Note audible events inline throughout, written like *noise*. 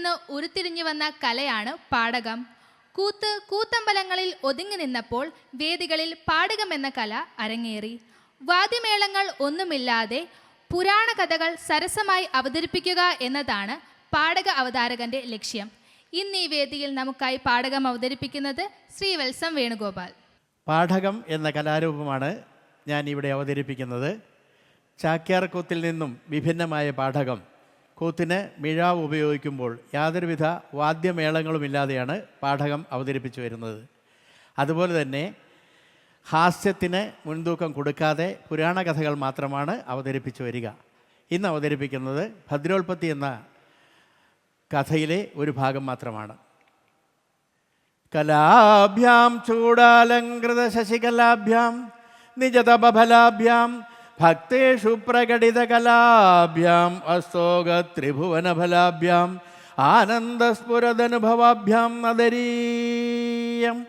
നിന്ന് ഉരുത്തിരിഞ്ഞു വന്ന കലയാണ് പാടകം. കൂത്ത് കൂത്തമ്പലങ്ങളിൽ ഒതുങ്ങി നിന്നപ്പോൾ വേദികളിൽ പാടകം എന്ന കല അരങ്ങേറി. വാദ്യമേളങ്ങൾ ഒന്നുമില്ലാതെ പുരാണ കഥകൾ സരസമായി അവതരിപ്പിക്കുക എന്നതാണ് പാടക അവതാരകന്റെ ലക്ഷ്യം. ഇന്ന് ഈ വേദിയിൽ നമുക്കായി പാടകം അവതരിപ്പിക്കുന്നത് ശ്രീവത്സം വേണുഗോപാൽ. പാഠകം എന്ന കലാരൂപമാണ് ഞാൻ ഇവിടെ അവതരിപ്പിക്കുന്നത്. ചാക്യാർകൂത്തിൽ നിന്നും വിഭിന്നമായ പാഠകം കൂത്തിന് മിഴാവ് ഉപയോഗിക്കുമ്പോൾ യാതൊരുവിധ വാദ്യമേളങ്ങളുമില്ലാതെയാണ് പാഠകം അവതരിപ്പിച്ചു വരുന്നത്. അതുപോലെ തന്നെ ഹാസ്യത്തിന് മുൻതൂക്കം കൊടുക്കാതെ പുരാണ കഥകൾ മാത്രമാണ് അവതരിപ്പിച്ചു വരിക. ഇന്ന് അവതരിപ്പിക്കുന്നത് ഭദ്രോൽപത്തി എന്ന കഥയിലെ ഒരു ഭാഗം മാത്രമാണ്. കലാഭ്യാം ചൂടാലങ്കൃത ശശികലാഭ്യാം നിജതപഫലാഭ്യാം ഭക്തേഷു പ്രകടിത അസോക അസ്തോക ത്രിഭുവനഫലാഭ്യാം ആനന്ദസ്ഫുരദനുഭവാഭ്യാം നദരീയം.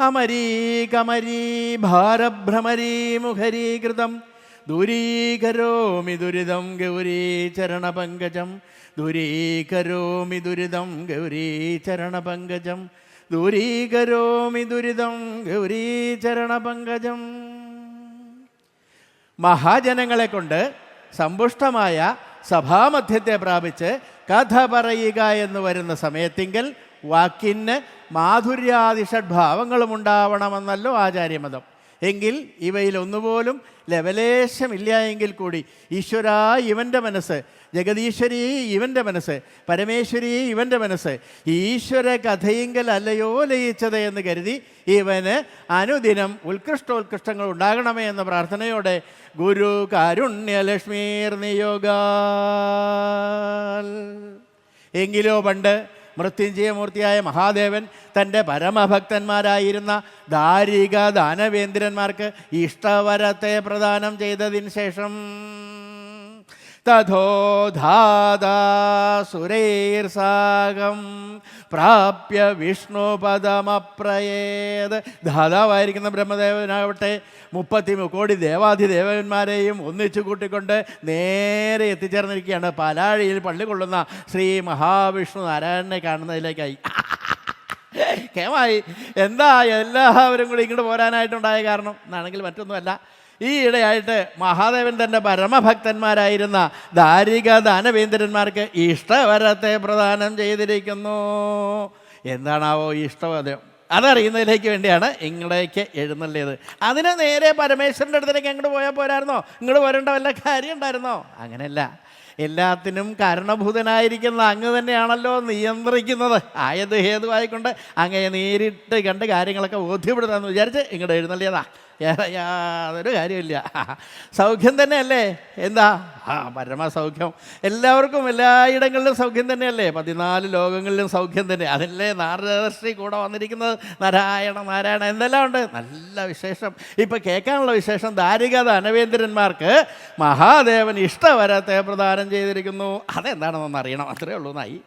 അമരീ കമരീ ഭാരഭ്രമരീ മുഖരീകൃതം ദൂരീകരോമി ദുരിതം ഗൗരീ ചരണപങ്കജം ദൂരീകരോമി ദുരിതം ഗൗരീ ചരണപങ്കജം ദൂരീകരോമി ദുരിതം ഗൗരീ ചരണപങ്കജം മഹാജനങ്ങളെ കൊണ്ട് സമ്പുഷ്ടമായ സഭാമധ്യത്തെ പ്രാപിച്ച് കഥ പറയുക എന്ന് വരുന്ന സമയത്തിങ്കൽ വാക്കിന് മാധുര്യാതിഷഡ്ഭാവങ്ങളും ഉണ്ടാവണമെന്നല്ലോ ആചാര്യമതം. എങ്കിൽ ഇവയിൽ ഒന്നുപോലും ലവലേശമില്ല എങ്കിൽ കൂടി ഈശ്വര ഇവന്റെ മനസ്സ് ജഗദീശ്വരി ഇവന്റെ മനസ്സ് പരമേശ്വരി ഇവന്റെ മനസ്സ് ഈശ്വര കഥയിങ്കൽ അല്ലയോ ലയിച്ചത് എന്ന് കരുതി ഇവന് അനുദിനം ഉത്കൃഷ്ടോത്കൃഷ്ടങ്ങൾ ഉണ്ടാകണമേ എന്ന പ്രാർത്ഥനയോടെ ഗുരു കാരുണ്യലക്ഷ്മീർ നിയോഗ എങ്കിലോ പണ്ട് മൃത്യുഞ്ജയമൂർത്തിയായ മഹാദേവൻ തന്റെ പരമഭക്തന്മാരായിരുന്ന ദാരിക ദാനവേന്ദ്രന്മാർക്ക് ഇഷ്ടവരത്തെ പ്രദാനം ചെയ്തതിന് ശേഷം തഥോധാതാസുരൈർസാഗം പ്രാപ്യ വിഷ്ണുപദമപ്രയേത് ധാതാവായിരിക്കുന്ന ബ്രഹ്മദേവനാവട്ടെ മുപ്പത്തി കോടി ദേവാധിദേവന്മാരെയും ഒന്നിച്ചു കൂട്ടിക്കൊണ്ട് നേരെ എത്തിച്ചേർന്നിരിക്കുകയാണ്. പാലാഴിയിൽ പള്ളി കൊള്ളുന്ന ശ്രീ മഹാവിഷ്ണു നാരായണനെ കാണുന്നതിലേക്കായി. കേമായി. എന്താ എല്ലാവരും കൂടി ഇങ്ങോട്ട് പോരാനായിട്ടുണ്ടായ കാരണം? എന്നാണെങ്കിൽ മറ്റൊന്നുമല്ല. ഈ ഇടയായിട്ട് മഹാദേവൻ തന്റെ പരമഭക്തന്മാരായിരുന്ന ദാരിക ദാനവേന്ദ്രന്മാർക്ക് ഇഷ്ടവരത്തെ പ്രദാനം ചെയ്തിരിക്കുന്നു. എന്താണാവോ ഇഷ്ടവരം അതറിയുന്നതിലേക്ക് വേണ്ടിയാണ് ഇങ്ങടേക്ക് എഴുന്നള്ളിയത്. അതിന് നേരെ പരമേശ്വരന്റെ അടുത്തേക്ക് അങ്ങോട്ട് പോയാൽ പോരായിരുന്നോ? ഇങ്ങോട്ട് വരേണ്ട വല്ല കാര്യം ഉണ്ടായിരുന്നോ? അങ്ങനെയല്ല. എല്ലാത്തിനും കാരണഭൂതനായിരിക്കുന്ന അങ്ങ് തന്നെയാണല്ലോ നിയന്ത്രിക്കുന്നത്. ആയത് ഹേതുവായിക്കൊണ്ട് അങ്ങയെ നേരിട്ട് കണ്ട് കാര്യങ്ങളൊക്കെ ബോധ്യപ്പെടുത്താമെന്ന് വിചാരിച്ച് ഇങ്ങോട്ട് എഴുന്നള്ളിയതാ. യാതൊരു കാര്യമില്ല. സൗഖ്യം തന്നെയല്ലേ? എന്താ? ആ പരമസൗഖ്യം. എല്ലാവർക്കും എല്ലായിടങ്ങളിലും സൗഖ്യം തന്നെയല്ലേ? പതിനാല് ലോകങ്ങളിലും സൗഖ്യം തന്നെ. അതല്ലേ നാരദശ്രീ കൂടെ വന്നിരിക്കുന്നത്? നാരായണ നാരായണ എന്തെല്ലാം ഉണ്ട്? നല്ല വിശേഷം. ഇപ്പം കേൾക്കാനുള്ള വിശേഷം ദാരിക ധനവേന്ദ്രന്മാർക്ക് മഹാദേവൻ ഇഷ്ടവരത്തെ പ്രദാനം ചെയ്തിരിക്കുന്നു. അതെന്താണെന്നൊന്ന് അറിയണം. അത്രേ ഉള്ളൂ. എന്നായി.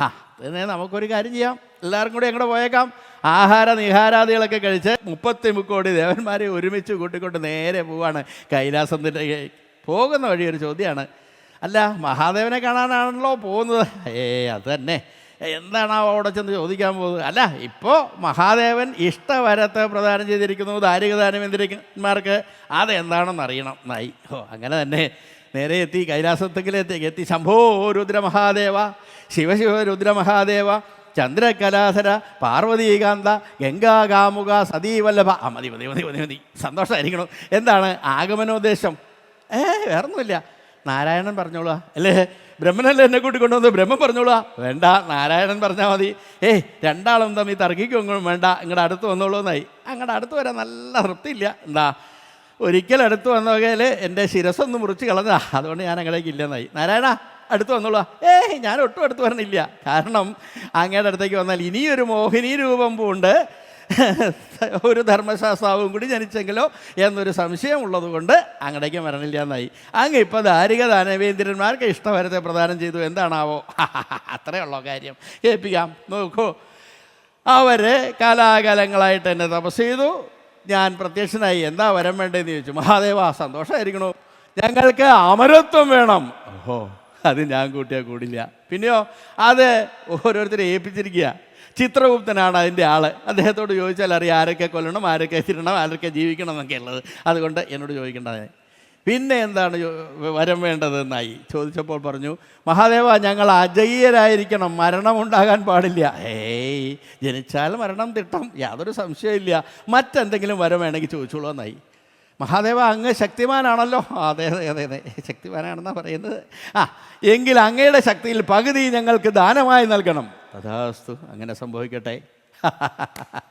ആ അതിനെ നമുക്കൊരു കാര്യം ചെയ്യാം. എല്ലാവരും കൂടി അങ്ങോട്ട് പോയേക്കാം. ആഹാര നിഹാരാദികളൊക്കെ കഴിച്ച് മുപ്പത്തി മുക്കോടി ദേവന്മാരെ ഒരുമിച്ച് കൂട്ടിക്കൊണ്ട് നേരെ പോവാണ്. കൈലാസത്തിന്റെ പോകുന്ന വഴി ഒരു ചോദ്യമാണ്. അല്ല മഹാദേവനെ കാണാനാണല്ലോ പോകുന്നത്. ഏ അത് തന്നെ. എന്താണ് അവിടെ ചെന്ന് ചോദിക്കാൻ പോകുന്നത്? അല്ല ഇപ്പോൾ മഹാദേവൻ ഇഷ്ടവരത്തെ പ്രദാനം ചെയ്തിരിക്കുന്നു. ദാരികദാനമേന്ദ്രന്മാർക്ക് അതെന്താണെന്ന് അറിയണം നായി ഓ അങ്ങനെ തന്നെ. നേരെ എത്തി കൈലാസത്തിലേക്ക് എത്തി ശംഭോ രുദ്രമഹാദേവ ശിവശിവ രുദ്രമഹാദേവ ചന്ദ്രകലാധര പാർവതീകാന്ത ഗംഗാകാമുക സതീവല്ലഭ. ആ മതി മതി മതി മതി മതി. സന്തോഷമായിരിക്കണം എന്താണ് ആഗമനോദ്ദേശം? ഏ വേറൊന്നുമില്ല. നാരായണൻ പറഞ്ഞോളൂ. അല്ലേ? ബ്രഹ്മനല്ലേ എന്നെ കൂട്ടി കൊണ്ടുവന്ന് ബ്രഹ്മൻ പറഞ്ഞോളൂ. വേണ്ട നാരായണൻ പറഞ്ഞാൽ മതി. ഏയ് രണ്ടാളും തമ്മിൽ തർക്കിക്കൊന്നും വേണ്ട. ഇങ്ങോട്ട് അടുത്ത് വന്നോളൂ എന്നായി അങ്ങടെ അടുത്ത് വരാൻ നല്ല തൃപ്തിയില്ല. എന്താ? ഒരിക്കൽ അടുത്ത് വന്ന എന്റെ ശിരസൊന്ന് മുറിച്ച് കളഞ്ഞാ അതുകൊണ്ട് ഞാൻ അങ്ങടേക്ക് ഇല്ലെന്നായി. നാരായണ അടുത്ത് വന്നോളൂ. ഏയ് ഞാൻ ഒട്ടും അടുത്ത് വരണില്ല. കാരണം അങ്ങയുടെ അടുത്തേക്ക് വന്നാൽ ഇനിയൊരു മോഹിനി രൂപം പൂണ്ട്. ഒരു ധർമ്മശാസ്ത്രാവും കൂടി ജനിച്ചെങ്കിലോ എന്നൊരു സംശയം ഉള്ളതുകൊണ്ട് അങ്ങടേക്ക് വരണില്ല എന്നായി അങ്ങ് ഇപ്പം ദാരിക ദാനവേന്ദ്രന്മാർക്ക് ഇഷ്ടവരത്തെ പ്രദാനം ചെയ്തു. എന്താണാവോ? *laughs* അത്രേ ഉള്ളോ കാര്യം. കേൾപ്പിക്കാം നോക്കൂ. അവർ കാലാകാലങ്ങളായിട്ട് എന്നെ തപസ് ചെയ്തു. ഞാൻ പ്രത്യക്ഷനായി എന്താ വരം വേണ്ടതെന്ന് ചോദിച്ചു. മഹാദേവ സന്തോഷമായിരിക്കണോ ഞങ്ങൾക്ക് അമരത്വം വേണം. ഓഹോ അത് ഞാൻ കൂട്ടിയാൽ കൂടില്ല. പിന്നെയോ അത് ഓരോരുത്തരെ ഏൽപ്പിച്ചിരിക്കുക. ചിത്രഗുപ്തനാണ് അതിന്റെ ആൾ അദ്ദേഹത്തോട് ചോദിച്ചാൽ അറിയാം ആരൊക്കെ കൊല്ലണം ആരൊക്കെ തിരണം ആരൊക്കെ ജീവിക്കണം എന്നൊക്കെ ഉള്ളത് അതുകൊണ്ട് എന്നോട് ചോദിക്കേണ്ടത് പിന്നെ എന്താണ് വരം വേണ്ടതെന്നായി? ചോദിച്ചപ്പോൾ പറഞ്ഞു മഹാദേവ ഞങ്ങൾ അജയ്യരായിരിക്കണം. മരണം മരണമുണ്ടാകാൻ പാടില്ല. ഏയ് ജനിച്ചാൽ മരണം തിട്ടം. യാതൊരു സംശയമില്ല മറ്റെന്തെങ്കിലും വരം വേണമെങ്കിൽ ചോദിച്ചോളൂ എന്നായി. മഹാദേവ അങ്ങ് ശക്തിമാനാണല്ലോ. അതെ അതെ അതെ അതെ. ശക്തിമാനാണെന്നാണ് പറയുന്നത്. ആ എങ്കിൽ അങ്ങയുടെ ശക്തിയിൽ പകുതി ഞങ്ങൾക്ക് ദാനമായി നൽകണം. തഥാസ്തു അങ്ങനെ സംഭവിക്കട്ടെ. *laughs*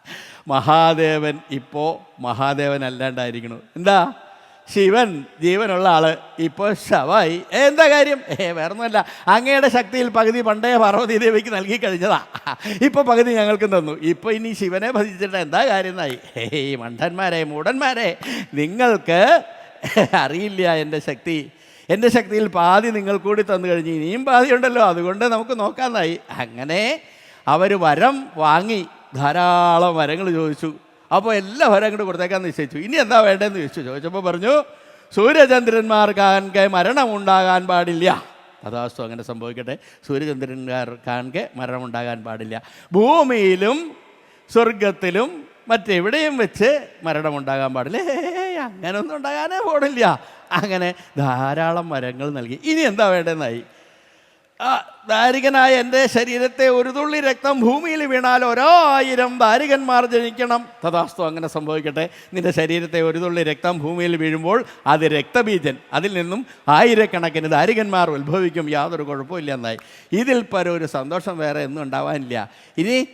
മഹാദേവൻ ഇപ്പോൾ മഹാദേവൻ അല്ലാണ്ടായിരിക്കണു എന്താ? ശിവൻ ജീവനുള്ള ആൾ. ഇപ്പോൾ ശവായി. എന്താ കാര്യം? ഏ വേറൊന്നുമല്ല. അങ്ങയുടെ ശക്തിയിൽ പകുതി പണ്ടേ പാർവതി ദേവിക്ക് നൽകി കഴിഞ്ഞതാ. ഇപ്പോൾ പകുതി ഞങ്ങൾക്കും തന്നു. ഇപ്പോൾ ഇനി ശിവനെ ഭജിച്ചിട്ട് എന്താ കാര്യം എന്നായി? ഏയ് മണ്ടന്മാരെ മൂടന്മാരെ നിങ്ങൾക്ക് അറിയില്ല എന്റെ ശക്തി. എന്റെ ശക്തിയിൽ പാതി നിങ്ങൾ കൂടി തന്നു കഴിഞ്ഞ് ഇനിയും പാതി ഉണ്ടല്ലോ അതുകൊണ്ട് നമുക്ക് നോക്കാമെന്നായി അങ്ങനെ അവർ വരം വാങ്ങി ധാരാളം വരങ്ങൾ ചോദിച്ചു. അപ്പോൾ എല്ലാ ഫലം അങ്ങോട്ട് കൊടുത്തേക്കാന്ന് നിശ്ചയിച്ചു. ഇനി എന്താ വേണ്ടതെന്ന് ചോദിച്ചു. ചോദിച്ചപ്പോൾ പറഞ്ഞു സൂര്യചന്ദ്രന്മാർക്ക് മരണം ഉണ്ടാകാൻ പാടില്ല. അതാസ്തു അങ്ങനെ സംഭവിക്കട്ടെ. സൂര്യചന്ദ്രന്മാർക്കാകെ മരണം ഉണ്ടാകാൻ പാടില്ല. ഭൂമിയിലും സ്വർഗത്തിലും മറ്റെവിടെയും വെച്ച് മരണം മരണമുണ്ടാകാൻ പാടില്ല. അങ്ങനെയൊന്നും ഉണ്ടാകാനേ പാടില്ല അങ്ങനെ ധാരാളം മരങ്ങൾ നൽകി. ഇനി എന്താ വേണ്ടതെന്നായി? ആ ദാരികനായ എന്റെ ശരീരത്തെ ഒരു തുള്ളി രക്തം ഭൂമിയിൽ വീണാൽ ഓരോ ആയിരം ദാരികന്മാർ ജനിക്കണം. തഥാസ്തു അങ്ങനെ സംഭവിക്കട്ടെ. നിന്റെ ശരീരത്തെ ഒരു തുള്ളി രക്തം ഭൂമിയിൽ വീഴുമ്പോൾ അത് രക്തബീജൻ. അതിൽ നിന്നും ആയിരക്കണക്കിന് ദാരികന്മാർ ഉത്ഭവിക്കും. യാതൊരു കുഴപ്പമില്ല എന്നായി. ഇതിൽ പരം ഒരു സന്തോഷം വേറെ ഒന്നും ഉണ്ടാവാനില്ല. ഇനി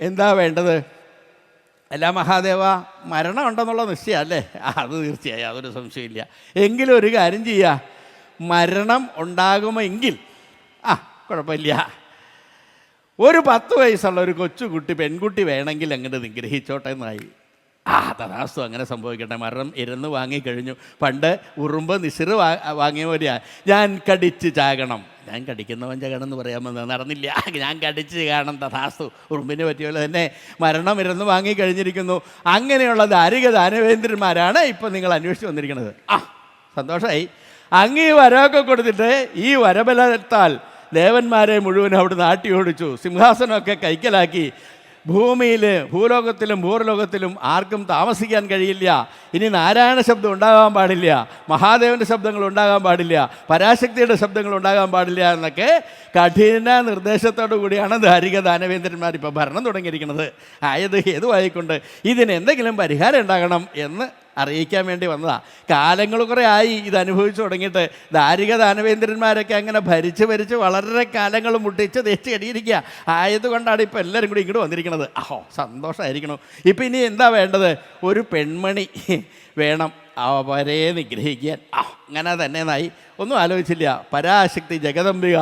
എന്താ വേണ്ടത്? അല്ല മഹാദേവ മരണം ഉണ്ടെന്നുള്ള നിശ്ചയം അല്ലേ? അത് തീർച്ചയായും അതൊരു സംശയമില്ല എങ്കിലും ഒരു കാര്യം ചെയ്യുക മരണം ഉണ്ടാകുമെങ്കിൽ ആ കുഴപ്പമില്ല. ഒരു പത്ത് വയസ്സുള്ള ഒരു കൊച്ചുകുട്ടി പെൺകുട്ടി വേണമെങ്കിൽ അങ്ങോട്ട് നിഗ്രഹിച്ചോട്ടെ എന്നായി ആ തഥാസ്തു അങ്ങനെ സംഭവിക്കട്ടെ. മരണം ഇരുന്ന് വാങ്ങിക്കഴിഞ്ഞു. പണ്ട് ഉറുമ്പ് നിസിറ് വാ വാങ്ങിയ പോലെയാ. ഞാൻ കടിച്ച് ചാകണം. ഞാൻ കടിക്കുന്നവൻ ചാകണം എന്ന് പറയാമെന്ന് നടന്നില്ല. ഞാൻ കടിച്ച് കാണണം തഥാസ്തു. ഉറുമ്പിനെ പറ്റിയ പോലെ തന്നെ മരണം ഇരുന്ന് വാങ്ങിക്കഴിഞ്ഞിരിക്കുന്നു. അങ്ങനെയുള്ള ദാരിക ദാനവേന്ദ്രന്മാരാണ് ഇപ്പം നിങ്ങൾ അന്വേഷിച്ച് വന്നിരിക്കുന്നത്. ആ സന്തോഷമായി അങ്ങ് ഈ വരമൊക്കെ കൊടുത്തിട്ട് ഈ വരബലത്താൽ ദേവന്മാരെ മുഴുവൻ അവിടെ നാട്ടി ഓടിച്ചു സിംഹാസനമൊക്കെ കൈക്കലാക്കി. ഭൂമിയിൽ ഭൂലോകത്തിലും ഭൂർലോകത്തിലും ആർക്കും താമസിക്കാൻ കഴിയില്ല. ഇനി നാരായണ ശബ്ദം ഉണ്ടാകാൻ പാടില്ല. മഹാദേവന്റെ ശബ്ദങ്ങൾ ഉണ്ടാകാൻ പാടില്ല. പരാശക്തിയുടെ ശബ്ദങ്ങൾ ഉണ്ടാകാൻ പാടില്ല എന്നൊക്കെ കഠിന നിർദ്ദേശത്തോടു കൂടിയാണ് ധാരിക ദാനവേന്ദ്രന്മാർ ഇപ്പോൾ ഭരണം തുടങ്ങിയിരിക്കുന്നത്. ആയത് ഹേതുവായിക്കൊണ്ട് ഇതിന് എന്തെങ്കിലും പരിഹാരം ഉണ്ടാകണം എന്ന് അറിയിക്കാൻ വേണ്ടി വന്നതാണ് കാലങ്ങൾ കുറേ ആയി ഇത് അനുഭവിച്ചു തുടങ്ങിയിട്ട് ദാരിക ദാനവേന്ദ്രന്മാരൊക്കെ അങ്ങനെ ഭരിച്ച് ഭരിച്ച് വളരെ കാലങ്ങൾ മുട്ടിച്ച് തേച്ച് കടിയിരിക്കുക ആയതുകൊണ്ടാണ് ഇപ്പോൾ എല്ലാവരും കൂടി ഇങ്ങോട്ട് വന്നിരിക്കുന്നത് അഹോ സന്തോഷമായിരിക്കണം ഇപ്പം ഇനി എന്താ വേണ്ടത്? ഒരു പെൺമണി വേണം. അവരെ നിഗ്രഹിക്കാൻ. ആ അങ്ങനെ തന്നെ നായി ഒന്നും ആലോചിച്ചില്ല. പരാശക്തി ജഗദംബിക.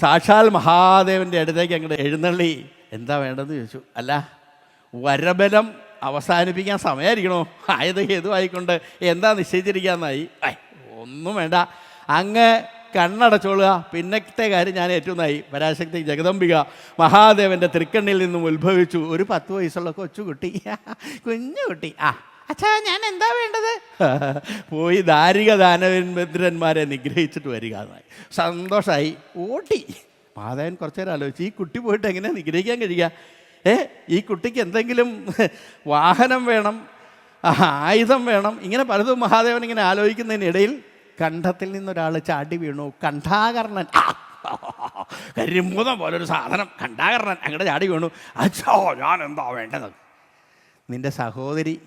സാക്ഷാൽ മഹാദേവന്റെ അടുത്തേക്ക് അങ്ങോട്ട് എഴുന്നള്ളി. എന്താ വേണ്ടതെന്ന് ചോദിച്ചു. അല്ല വരബലം അവസാനിപ്പിക്കാൻ സമയമായിരിക്കണോ ആയത് ഹേതുവായിക്കൊണ്ട് എന്താ നിശ്ചയിച്ചിരിക്കാന്നായി? ഒന്നും വേണ്ട. അങ്ങ് കണ്ണടച്ചോളുക. പിന്നത്തെ കാര്യം ഞാൻ ഏറ്റവും നായി പരാശക്തി ജഗദംബിക മഹാദേവന്റെ തൃക്കണ്ണിൽ നിന്നും ഉത്ഭവിച്ചു. ഒരു പത്ത് വയസ്സുള്ള കൊച്ചുകുട്ടി. കുഞ്ഞു കുട്ടി. ആ അച്ഛാ ഞാൻ എന്താ വേണ്ടത്? പോയി ദാരിക ദാനവേന്ദ്രന്മാരെ നിഗ്രഹിച്ചിട്ട് വരിക എന്നായി. സന്തോഷമായി ഓട്ടി. മാതാവൻ കുറച്ചു നേരം ആലോചിച്ചു ഈ കുട്ടി പോയിട്ട് എങ്ങനെ നിഗ്രഹിക്കാൻ കഴിയുക? ഏ ഈ കുട്ടിക്ക് എന്തെങ്കിലും വാഹനം വേണം ആയുധം വേണം ഇങ്ങനെ പലതും മഹാദേവൻ ഇങ്ങനെ ആലോചിക്കുന്നതിനിടയിൽ കണ്ഠത്തിൽ നിന്നൊരാൾ ചാടി വീണു. കണ്ഠാകർണൻ. കരിമൂതം പോലൊരു സാധനം. കണ്ഠാകർണൻ അങ്ങോട്ട് ചാടി വീണു. അച്ഛോ ഞാൻ എന്താ വേണ്ടത്? നിന്റെ സഹോദരി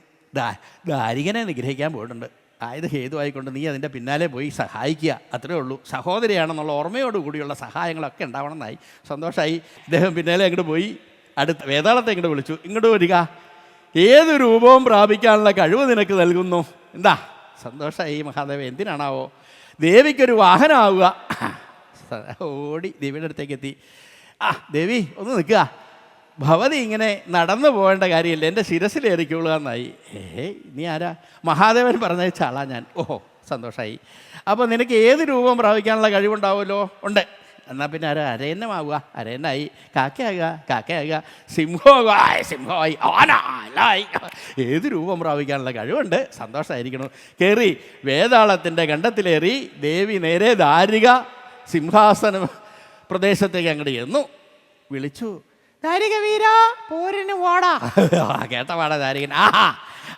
ദാരികനെ നിഗ്രഹിക്കാൻ പോയിട്ടുണ്ട്. ആയത് ഹേതുവായിക്കൊണ്ട് നീ അതിന്റെ പിന്നാലെ പോയി സഹായിക്കുക. അത്രേ ഉള്ളൂ. സഹോദരിയാണെന്നുള്ള ഓർമ്മയോടുകൂടിയുള്ള സഹായങ്ങളൊക്കെ ഉണ്ടാവണമെന്നായി സന്തോഷമായി ഇദ്ദേഹം പിന്നാലെ അങ്ങോട്ട് പോയി. അടുത്ത വേതാളത്തെ ഇങ്ങോട്ട് വിളിച്ചു. ഇങ്ങോട്ട് വരിക. ഏത് രൂപവും പ്രാപിക്കാനുള്ള കഴിവ് നിനക്ക് നൽകുന്നു. എന്താ? സന്തോഷമായി മഹാദേവ എന്തിനാണാവോ? ദേവിക്കൊരു വാഹനമാവുക ഓടി ദേവിയുടെ അടുത്തേക്ക് എത്തി. ആ ദേവി ഒന്ന് നിൽക്കുക. ഭവതി ഇങ്ങനെ നടന്നു പോകേണ്ട കാര്യമില്ല. എന്റെ ശിരസിലേറിക്കൊള്ളുക എന്നായി. ഏ നീ ആരാ? മഹാദേവൻ ആളാ ഞാൻ. ഓഹോ സന്തോഷമായി അപ്പോൾ നിനക്ക് ഏത് രൂപം പ്രാപിക്കാനുള്ള കഴിവുണ്ടാവുമല്ലോ? ഉണ്ട്. എന്നാൽ പിന്നെ ആരാ? അരയന്നമാവുക. അരയന്നായി. കാക്കയാകുക. കാക്കയാകുക. സിംഹമാകുക. ആയ് സിംഹമായി. ആനായി ഏത് രൂപം പ്രാപിക്കാനുള്ള കഴിവുണ്ട്? സന്തോഷമായിരിക്കണം കയറി വേതാളത്തിന്റെ കണ്ടത്തിലേറി ദേവി നേരെ ദാരിക സിംഹാസന പ്രദേശത്തേക്ക് അങ്ങോട്ട് ചെന്നു. വിളിച്ചു. കേട്ട പാടാ ദാരികൻ. ആ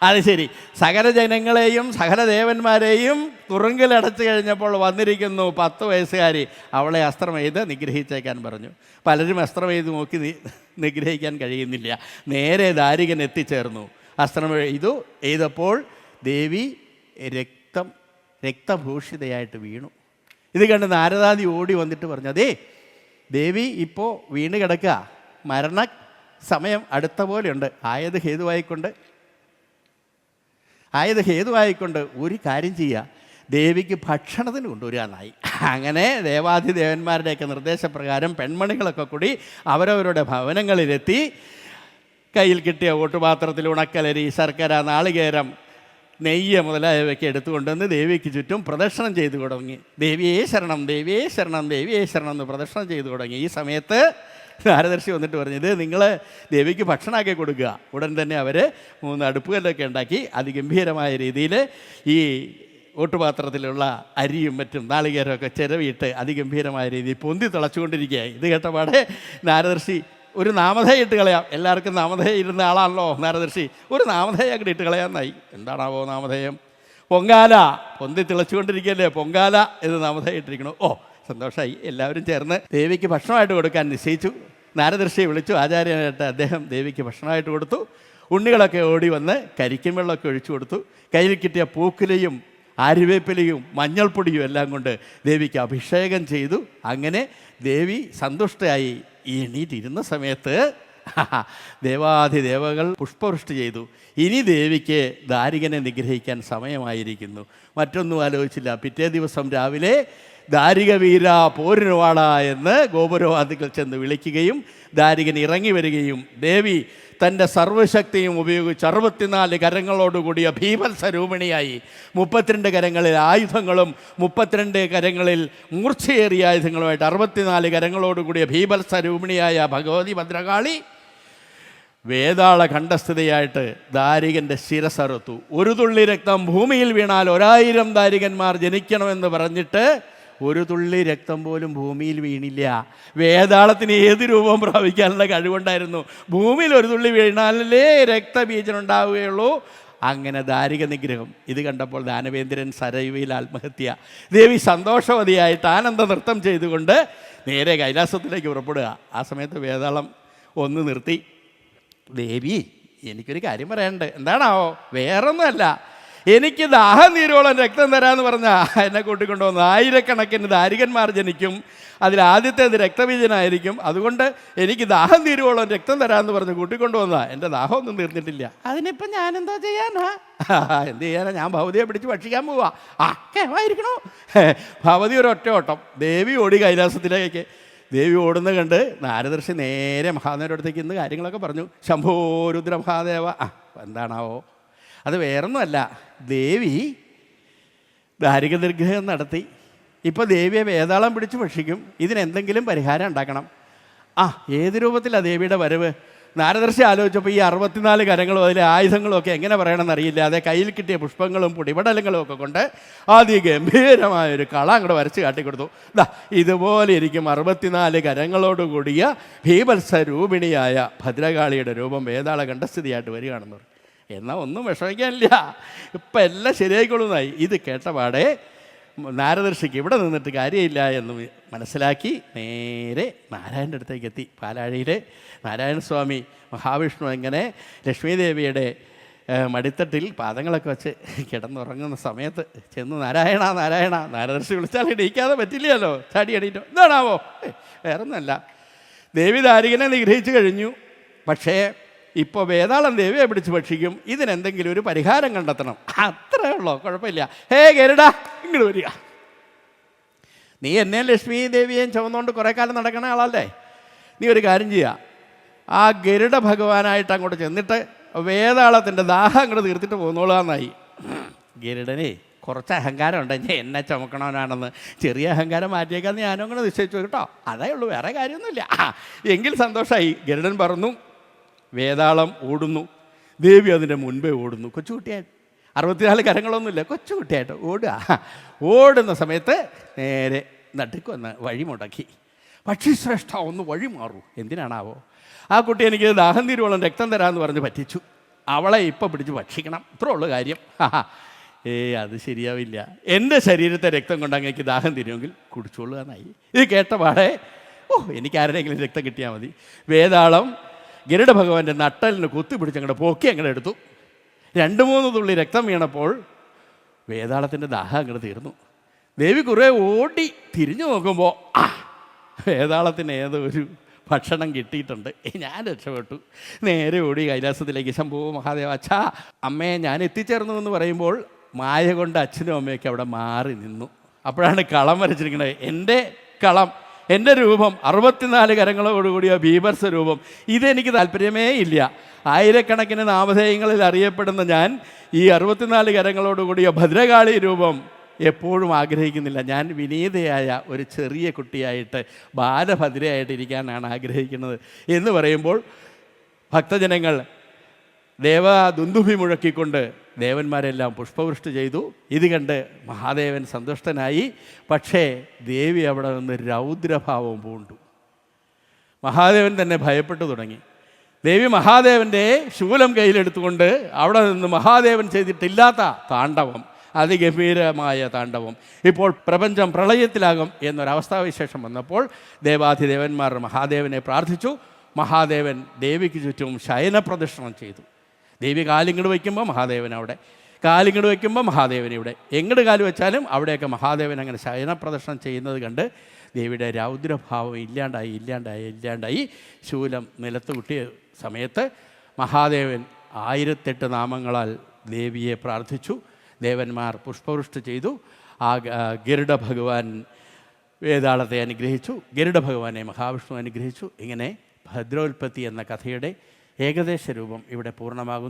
അത് ശരി. സകല ജനങ്ങളെയും സകല ദേവന്മാരെയും തുറുങ്കിലടച്ചു കഴിഞ്ഞപ്പോൾ വന്നിരിക്കുന്നു പത്ത് വയസ്സുകാരി. അവളെ അസ്ത്രം എഴുത് നിഗ്രഹിച്ചേക്കാൻ പറഞ്ഞു. പലരും അസ്ത്രം എഴുത് നോക്കി നിഗ്രഹിക്കാൻ കഴിയുന്നില്ല. നേരെ ദാരികൻ എത്തിച്ചേർന്നു. അസ്ത്രം എഴുതു എഴുതപ്പോൾ ദേവി രക്തം രക്തഭൂഷിതയായിട്ട് വീണു. ഇത് കണ്ട് നാരദാദി ഓടി വന്നിട്ട് പറഞ്ഞു അതേ ദേവി ഇപ്പോൾ വീണ് കിടക്കുക മരണ സമയം അടുത്ത പോലെയുണ്ട്. ആയത് ഹേതുവായിക്കൊണ്ട് ആയത് ഹേതുവായിക്കൊണ്ട് ഒരു കാര്യം ചെയ്യുക ദേവിക്ക് ഭക്ഷണത്തിന് കൊണ്ടുവരാനായി അങ്ങനെ ദേവാധിദേവന്മാരുടെയൊക്കെ നിർദ്ദേശപ്രകാരം പെൺമണികളൊക്കെ കൂടി അവരവരുടെ ഭവനങ്ങളിലെത്തി. കയ്യിൽ കിട്ടിയ ഓട്ടുപാത്രത്തിൽ ഉണക്കലരി ശർക്കര നാളികേരം നെയ്യ് മുതലായവയൊക്കെ എടുത്തുകൊണ്ടുവന്ന് ദേവിക്ക് ചുറ്റും പ്രദക്ഷിണം ചെയ്തു തുടങ്ങി. ദേവിയേ ശരണം ദേവിയേ ശരണം ദേവിയേ ശരണം എന്ന് പ്രദക്ഷിണം ചെയ്തു തുടങ്ങി. ഈ സമയത്ത് നാരദർശി വന്നിട്ട് പറഞ്ഞു നിങ്ങൾ ദേവിക്ക് ഭക്ഷണമാക്കി കൊടുക്കുക. ഉടൻ തന്നെ അവർ മൂന്ന് അടുപ്പുകല്ലൊക്കെ ഉണ്ടാക്കി അതിഗംഭീരമായ രീതിയിൽ ഈ ഓട്ടുപാത്രത്തിലുള്ള അരിയും മറ്റും നാളികേരമൊക്കെ ചിരവിയിട്ട് അതിഗംഭീരമായ രീതിയിൽ പൊന്തി തിളച്ചുകൊണ്ടിരിക്കുകയായി ഇത് കേട്ടപാടെ നാരദർശി ഒരു നാമധേയ ഇട്ട് കളയാം. എല്ലാവർക്കും നാമധേയം ഇരുന്ന ആളാണല്ലോ നാരദർശി ഒരു നാമധേയം അങ്ങോട്ട് ഇട്ട് കളയാമെന്നായി എന്താണാവോ നാമധേയം? പൊങ്കാല. പൊന്തി തിളച്ചുകൊണ്ടിരിക്കുകയല്ലേ പൊങ്കാല എന്ന് നാമധേയം ഇട്ടിരിക്കണു ഓ സന്തോഷമായി എല്ലാവരും ചേർന്ന് ദേവിക്ക് ഭക്ഷണമായിട്ട് കൊടുക്കാൻ നിശ്ചയിച്ചു. നാരദർശിയെ വിളിച്ചു ആചാര്യനായിട്ട് അദ്ദേഹം ദേവിക്ക് ഭക്ഷണമായിട്ട് കൊടുത്തു. ഉണ്ണികളൊക്കെ ഓടി വന്ന് കരിക്കും വെള്ളമൊക്കെ ഒഴിച്ചു കൊടുത്തു. കയ്യിൽ കിട്ടിയ പൂക്കുലയും ആര്യവേപ്പിലയും മഞ്ഞൾപ്പൊടിയും എല്ലാം കൊണ്ട് ദേവിക്ക് അഭിഷേകം ചെയ്തു. അങ്ങനെ ദേവി സന്തുഷ്ടയായി. എണീറ്റിരുന്ന സമയത്ത് *laughs* ദേവാധിദേവകൾ പുഷ്പവൃഷ്ടി ചെയ്തു. ഇനി ദേവിക്ക് ദാരികനെ നിഗ്രഹിക്കാൻ സമയമായിരിക്കുന്നു. മറ്റൊന്നും ആലോചിച്ചില്ല. പിറ്റേ ദിവസം രാവിലെ ദാരിക പോരുവാള എന്ന് ഗോപുരവാദികൾ ചെന്ന് വിളിക്കുകയും ദാരികൻ ഇറങ്ങി വരികയും ദേവി തന്റെ സർവശക്തിയും ഉപയോഗിച്ച് അറുപത്തിനാല് കരങ്ങളോടുകൂടിയ ഭീമത്സരൂപിണിയായി മുപ്പത്തിരണ്ട് കരങ്ങളിൽ ആയുധങ്ങളും മുപ്പത്തിരണ്ട് കരങ്ങളിൽ മൂർച്ചയേറിയ ആയുധങ്ങളുമായിട്ട് അറുപത്തിനാല് കരങ്ങളോടുകൂടിയ ഭീമത്സരൂപിണിയായ ഭഗവതി ഭദ്രകാളി വേതാള കണ്ഠസ്ഥിതയായിട്ട് ദാരികന്റെ ശിരസറുത്തു. ഒരു തുള്ളി രക്തം ഭൂമിയിൽ വീണാൽ ഒരായിരം ദാരികന്മാർ ജനിക്കണമെന്ന് പറഞ്ഞിട്ട് ഒരു തുള്ളി രക്തം പോലും ഭൂമിയിൽ വീണില്ല. വേതാളത്തിന് ഏത് രൂപം പ്രാപിക്കാനുള്ള കഴിവുണ്ടായിരുന്നു? ഭൂമിയിൽ ഒരു തുള്ളി വീണാലേ രക്തബീജം ഉണ്ടാവുകയുള്ളൂ? അങ്ങനെ ദാരിക നിഗ്രഹം ഇത് കണ്ടപ്പോൾ ദാനവേന്ദ്രൻ സരയുവയിൽ ആത്മഹത്യ. ദേവി സന്തോഷവതിയായിട്ട് ആനന്ദ നൃത്തം ചെയ്തുകൊണ്ട് നേരെ കൈലാസത്തിലേക്ക് പുറപ്പെടുക. ആ സമയത്ത് വേതാളം ഒന്ന് നിർത്തി. ദേവി എനിക്കൊരു കാര്യം പറയാനുണ്ട്. എന്താണാവോ? വേറൊന്നുമല്ല. എനിക്ക് ദാഹം തീരോളം രക്തം തരാമെന്ന് പറഞ്ഞാൽ എന്നെ കൂട്ടിക്കൊണ്ടുവന്ന് ആയിരക്കണക്കിന് ദാരികന്മാർ ജനിക്കും. അതിൽ ആദ്യത്തേത് രക്തബീജനായിരിക്കും അതുകൊണ്ട് എനിക്ക് ദാഹം തീരുവോളം രക്തം തരാമെന്ന് പറഞ്ഞ് കൂട്ടിക്കൊണ്ടുവന്നാ എന്റെ ദാഹമൊന്നും തീർന്നിട്ടില്ല. അതിനിപ്പം ഞാൻ എന്താ ചെയ്യാനാ? *laughs* എന്ത് ചെയ്യാനാ? ഞാൻ ഭവതിയെ പിടിച്ച് ഭക്ഷിക്കാൻ പോവാ. ആ കേമായിരിക്കണോ *laughs* ഭവതി ഒരു ഒറ്റ ഓട്ടം. ദേവി ഓടി കൈലാസത്തിലേക്ക് ദേവി ഓടുന്ന കണ്ട് നാരദർശി നേരെ മഹാദേവരുടെ അടുത്തേക്ക് ഇന്ന് കാര്യങ്ങളൊക്കെ പറഞ്ഞു. ശംഭോ രുദ്ര മഹാദേവ ആ എന്താണാവോ? അത് വേറൊന്നുമല്ല. ദേവി ദാരിക നിർഗ്രഹം നടത്തി. ഇപ്പോൾ ദേവിയെ വേതാളം പിടിച്ച് ഭക്ഷിക്കും. ഇതിനെന്തെങ്കിലും പരിഹാരം ഉണ്ടാക്കണം. ആ ഏത് രൂപത്തിലാണ് ദേവിയുടെ വരവ്? നാരദർശി ആലോചിച്ചപ്പോൾ ഈ അറുപത്തിനാല് കരങ്ങളും അതിലെ ആയുധങ്ങളും ഒക്കെ എങ്ങനെ പറയണമെന്ന് അറിയില്ല. അതെ കയ്യിൽ കിട്ടിയ പുഷ്പങ്ങളും പൊടിപടലങ്ങളും ഒക്കെ കൊണ്ട് അതിഗംഭീരമായ ഒരു കള അങ്ങോട്ട് വരച്ച് കാട്ടിക്കൊടുത്തു ദാ ഇതുപോലെ ഇരിക്കും അറുപത്തിനാല് കരങ്ങളോട് കൂടിയ ഭദ്രകാളിയുടെ രൂപം വേതാള കണ്ടസ്ഥിതിയായിട്ട് വരികയാണെന്ന് പറഞ്ഞു. എന്നാൽ ഒന്നും വിഷമിക്കാനില്ല. ഇപ്പം എല്ലാം ശരിയായിക്കൊള്ളുന്നായി. ഇത് കേട്ട പാടെ നാരദർശിക്ക് ഇവിടെ നിന്നിട്ട് കാര്യമില്ല എന്ന് മനസ്സിലാക്കി നേരെ നാരായണന്റെ അടുത്തേക്ക് എത്തി. പാലാഴിയിലെ നാരായണസ്വാമി മഹാവിഷ്ണു എങ്ങനെ ലക്ഷ്മീദേവിയുടെ മടിത്തട്ടിൽ പാദങ്ങളൊക്കെ വെച്ച് കിടന്നുറങ്ങുന്ന സമയത്ത് ചെന്ന് നാരായണ നാരായണ നാരദർശി വിളിച്ചാൽ ഇടിക്കാതെ പറ്റില്ലല്ലോ. ചാടി അടിയിട്ടോ എന്താണാവോ വേറൊന്നുമല്ല. ദേവി ദാരികനെ നിഗ്രഹിച്ചു കഴിഞ്ഞു. പക്ഷേ ഇപ്പോൾ വേതാളം ദേവിയെ പിടിച്ച് ഭക്ഷിക്കും. ഇതിനെന്തെങ്കിലും ഒരു പരിഹാരം കണ്ടെത്തണം. അത്രേ ഉള്ളൂ? കുഴപ്പമില്ല. ഹേ ഗരുഡ ഇങ്ങോട്ട് വരിക. നീ എന്നെ ലക്ഷ്മി ദേവിയെയും ചുമന്നുകൊണ്ട് കുറേ കാലം നടക്കണ ആളല്ലേ? നീ ഒരു കാര്യം ചെയ്യുക ആ ഗരുഡ ഭഗവാനായിട്ട് അങ്ങോട്ട് ചെന്നിട്ട് വേതാളത്തിന്റെ ദാഹം അങ്ങോട്ട് തീർത്തിട്ട് പോന്നോളാന്നായി ഗരുഡനെ കുറച്ച് അഹങ്കാരം ഉണ്ട് ഞാൻ എന്നെ ചുമക്കണവനാണെന്ന്. ചെറിയ അഹങ്കാരം മാറ്റിയേക്കാന്ന് ഞാനും അങ്ങനെ നിശ്ചയിച്ചു. കേട്ടോ? അതേ ഉള്ളൂ. വേറെ കാര്യമൊന്നുമില്ല. എങ്കിൽ സന്തോഷമായി ഗരുഡൻ പറന്നു വേതാളം ഓടുന്നു. ദേവി അതിന്റെ മുൻപേ ഓടുന്നു. കൊച്ചുകുട്ടിയായിട്ട് അറുപത്തിനാല് കരങ്ങളൊന്നുമില്ല. കൊച്ചുകുട്ടിയായിട്ട് ഓടുക. ഓടുന്ന സമയത്ത് നേരെ നടുക്ക് വന്ന് വഴി മുടക്കി. പക്ഷിശ്രേഷ്ഠ ഒന്ന് വഴി മാറൂ. എന്തിനാണാവോ? ആ കുട്ടി എനിക്ക് ദാഹം തീരുവോളം രക്തം തരാമെന്ന് പറഞ്ഞ് പറ്റിച്ചു. അവളെ ഇപ്പം പിടിച്ച് ഭക്ഷിക്കണം. ഇത്രേ ഉള്ളൂ കാര്യം. ഏ അത് ശരിയാവില്ല. എന്റെ ശരീരത്തെ രക്തം കൊണ്ട് അങ്ങേക്ക് ദാഹം തിരുമെങ്കിൽ കുടിച്ചോളുക എന്നായി ഇത് കേട്ട പാടെ ഓ എനിക്ക് ആരുടെയെങ്കിലും രക്തം കിട്ടിയാൽ മതി. വേതാളം ഗരുഡ ഭഗവാന്റെ നട്ടലിന് കുത്തി പിടിച്ച് അങ്ങോട്ട് പൊക്കി അങ്ങോട്ട് എടുത്തു. രണ്ട് മൂന്ന് തുള്ളി രക്തം വീണപ്പോൾ വേതാളത്തിന്റെ ദാഹം അങ്ങോട്ട് തീർന്നു. ദേവി കുറേ ഓടി തിരിഞ്ഞു നോക്കുമ്പോൾ ആ വേതാളത്തിന് ഏതോ ഒരു ഭക്ഷണം കിട്ടിയിട്ടുണ്ട്. ഞാൻ രക്ഷപ്പെട്ടു. നേരെ ഓടി കൈലാസത്തിലേക്ക് ശംഭൂ മഹാദേവ അച്ഛാ അമ്മയെ ഞാൻ എത്തിച്ചേർന്നു എന്ന് പറയുമ്പോൾ മായ കൊണ്ട് അച്ഛനും അമ്മയൊക്കെ അവിടെ മാറി നിന്നു. അപ്പോഴാണ് കളം വരച്ചിരിക്കുന്നത്. എന്റെ കളം എന്റെ രൂപം അറുപത്തിനാല് കരങ്ങളോടുകൂടിയ ബീബർസ് രൂപം. ഇതെനിക്ക് താല്പര്യമേ ഇല്ല. ആയിരക്കണക്കിന് നാമധേയങ്ങളിൽ അറിയപ്പെടുന്ന ഞാൻ ഈ അറുപത്തിനാല് കരങ്ങളോടുകൂടിയ ഭദ്രകാളി രൂപം എപ്പോഴും ആഗ്രഹിക്കുന്നില്ല. ഞാൻ വിനീതയായ ഒരു ചെറിയ കുട്ടിയായിട്ട് ബാലഭദ്രയായിട്ട് ഇരിക്കാനാണ് ആഗ്രഹിക്കുന്നത്. എന്ന് പറയുമ്പോൾ ഭക്തജനങ്ങൾ ദേവ ദുന്ദുഭി മുഴക്കിക്കൊണ്ട് ദേവന്മാരെല്ലാം പുഷ്പവൃഷ്ടി ചെയ്തു. ഇത് കണ്ട് മഹാദേവൻ സന്തുഷ്ടനായി. പക്ഷേ ദേവി അവിടെ നിന്ന് രൗദ്രഭാവം പൂണ്ടു. മഹാദേവൻ തന്നെ ഭയപ്പെട്ടു തുടങ്ങി. ദേവി മഹാദേവന്റെ ശൂലം കയ്യിലെടുത്തുകൊണ്ട് അവിടെ നിന്ന് മഹാദേവൻ ചെയ്തിട്ടില്ലാത്ത താണ്ഡവം അതിഗംഭീരമായ താണ്ഡവം ഇപ്പോൾ പ്രപഞ്ചം പ്രളയത്തിലാകും എന്നൊരവസ്ഥാവിശേഷം വന്നപ്പോൾ ദേവാധിദേവന്മാർ മഹാദേവനെ പ്രാർത്ഥിച്ചു. മഹാദേവൻ ദേവിക്ക് ചുറ്റും ശയന പ്രദക്ഷിണം ചെയ്തു. ദേവി കാലിങ്ങട് വയ്ക്കുമ്പോൾ മഹാദേവൻ അവിടെ കാലിങ്ങട് വയ്ക്കുമ്പോൾ മഹാദേവൻ ഇവിടെ. എങ്ങട് കാൽ വെച്ചാലും അവിടെയൊക്കെ മഹാദേവൻ അങ്ങനെ ശയന പ്രദർശനം ചെയ്യുന്നത് കണ്ട് ദേവിയുടെ രൗദ്രഭാവം ഇല്ലാണ്ടായി ഇല്ലാണ്ടായി ഇല്ലാണ്ടായി. ശൂലം നിലത്ത് കുട്ടിയ സമയത്ത് മഹാദേവൻ ആയിരത്തെട്ട് നാമങ്ങളാൽ ദേവിയെ പ്രാർത്ഥിച്ചു. ദേവന്മാർ പുഷ്പവൃഷ്ടി ചെയ്തു. ആ ഗരുഡ ഭഗവാൻ വേദാളത്തെ അനുഗ്രഹിച്ചു. ഗരുഡ ഭഗവാനെ മഹാവിഷ്ണു അനുഗ്രഹിച്ചു. ഇങ്ങനെ ഭദ്രോൽപത്തി എന്ന കഥയുടെ ഏകദേശ രൂപം ഇവിടെ പൂർണമാകുന്നു.